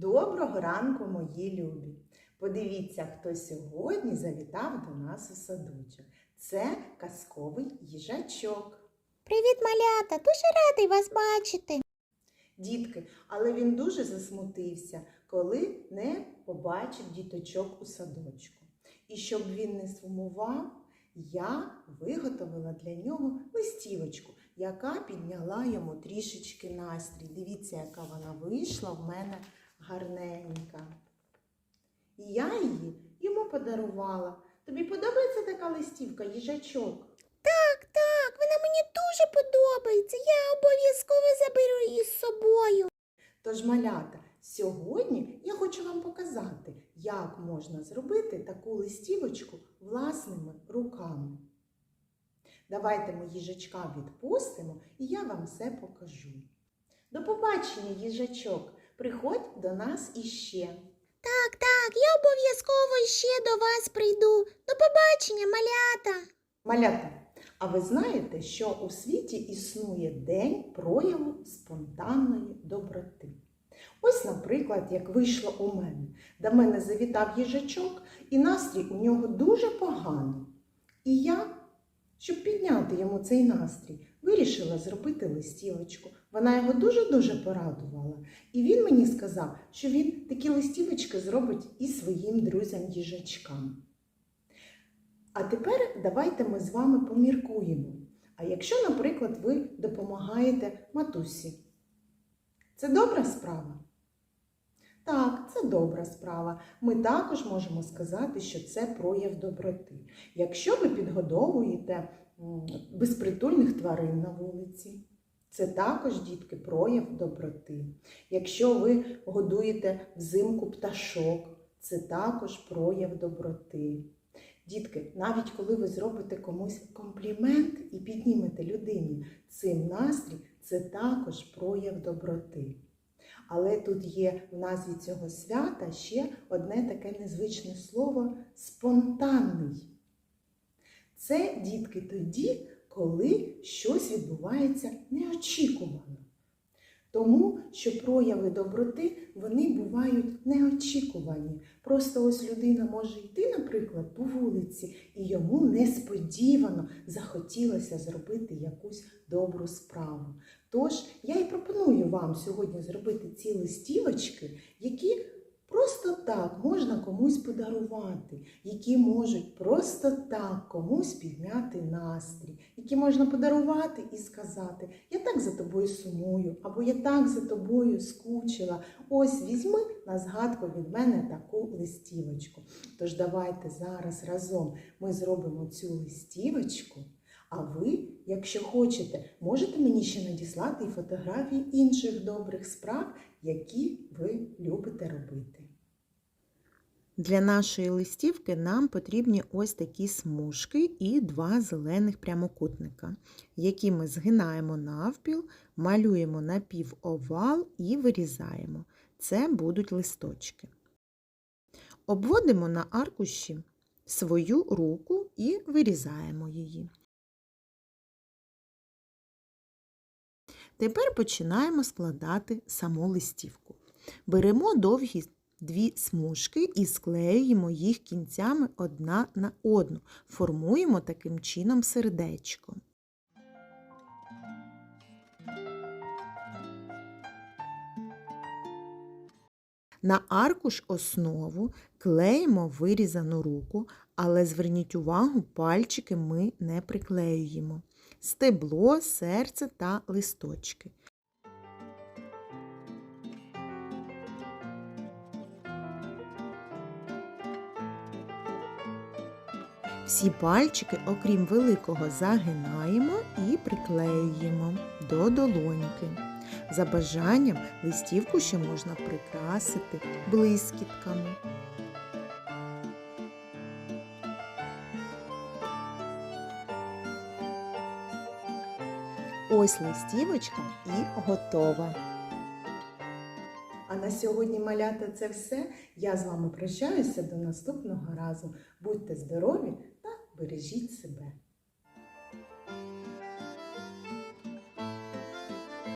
Доброго ранку, мої любі! Подивіться, хто сьогодні завітав до нас у садочок. Це казковий їжачок. Привіт, малята! Дуже радий вас бачити. Дітки, але він дуже засмутився, коли не побачив діточок у садочку. І щоб він не сумував, я виготовила для нього листівочку, яка підняла йому трішечки настрій. Дивіться, яка вона вийшла в мене гарненька. І я її йому подарувала. Тобі подобається така листівка, їжачок? Так, так, вона мені дуже подобається. Я обов'язково заберу її з собою. Тож, малята, сьогодні я хочу вам показати, як можна зробити таку листівочку власними руками. Давайте ми їжачка відпустимо і я вам все покажу. До побачення, їжачок! Приходь до нас іще. Так, так, я обов'язково ще до вас прийду. До побачення, малята. Малята, а ви знаєте, що у світі існує день прояву спонтанної доброти? Ось, наприклад, як вийшло у мене. До мене завітав їжачок, і настрій у нього дуже поганий. І я, щоб підняти йому цей настрій, вирішила зробити листівочку. Вона його дуже-дуже порадувала. І він мені сказав, що він такі листівочки зробить і своїм друзям-їжачкам. А тепер давайте ми з вами поміркуємо. А якщо, наприклад, ви допомагаєте матусі, це добра справа? Так, це добра справа. Ми також можемо сказати, що це прояв доброти. Якщо ви підгодовуєте безпритульних тварин на вулиці, це також, дітки, прояв доброти. Якщо ви годуєте взимку пташок, це також прояв доброти. Дітки, навіть коли ви зробите комусь комплімент і піднімете людині цим настрій, це також прояв доброти. Але тут є в назві цього свята ще одне таке незвичне слово спонтанний. Це дітки тоді, коли щось відбувається неочікувано. Тому що прояви доброти вони бувають неочікувані. Просто ось людина може йти, наприклад, по вулиці, і йому несподівано захотілося зробити якусь добру справу. Тож я і пропоную вам сьогодні зробити ці листівочки, які так можна комусь подарувати, які можуть просто так комусь підняти настрій, які можна подарувати і сказати: Я так за тобою сумую, або я так за тобою скучила. Ось візьми на згадку від мене таку листівочку. Тож давайте зараз разом ми зробимо цю листівочку. А ви, якщо хочете, можете мені ще надіслати і фотографії інших добрих справ, які ви любите робити. Для нашої листівки нам потрібні ось такі смужки і два зелених прямокутника, які ми згинаємо навпіл, малюємо напівовал і вирізаємо. Це будуть листочки. Обводимо на аркуші свою руку і вирізаємо її. Тепер починаємо складати саму листівку. Беремо довгі дві смужки і склеюємо їх кінцями одна на одну. Формуємо таким чином сердечко. На аркуш основу клеїмо вирізану руку, але зверніть увагу, пальчики ми не приклеюємо. Стебло, серце та листочки. Всі пальчики, окрім великого, загинаємо і приклеюємо до долоньки. За бажанням листівку ще можна прикрасити блискітками. Ось листівочка і готова. А на сьогодні, малята, це все. Я з вами прощаюся до наступного разу. Будьте здорові бережіть себе.